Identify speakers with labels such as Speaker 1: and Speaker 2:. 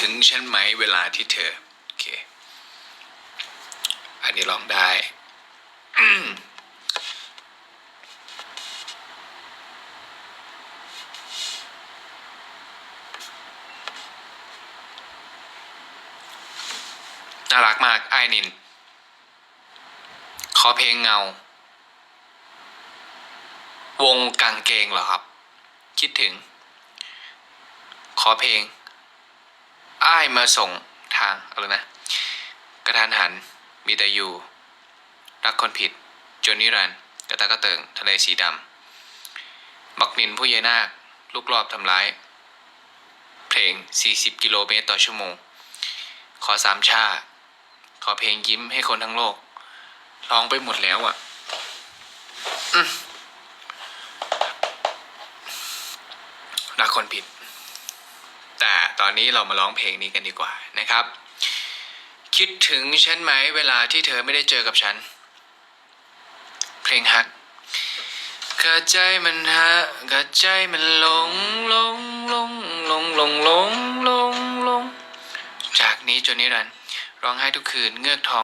Speaker 1: ถึงฉันไหมเวลาที่เธอ โอเค อันนี้ลองได้น่ารักมากไอ้นิน ขอเพลงเงา วงกางเกงเหรอครับ คิดถึง ขอเพลง อ้ายมาส่งทางอะไรนะ กระทานหัน มีแต่อยู่ รักคนผิด จนนิรันดร์กระตากระเติง ทะเลสีดำบักนินผู้เยนาค ลูกรอบทำร้าย เพลง 40 กิโลเมตรต่อชั่วโมง ขอสามชา ขอเพลงยิ้มให้คนทั้งโลก ร้องไปหมดแล้วอะรักคนผิด แต่ตอนนี้เรามาร้องเพลงนี้กันดีกว่านะครับ คิดถึงฉันไหมเวลาที่เธอไม่ได้เจอกับฉัน เพลงฮักกระใจมันฮะกระใจมันหลงหลงหลงหลงหลงหลงหลงหลงจากนี้จนนิรันดร์ร้องไห้ทุกคืนเงือกทอง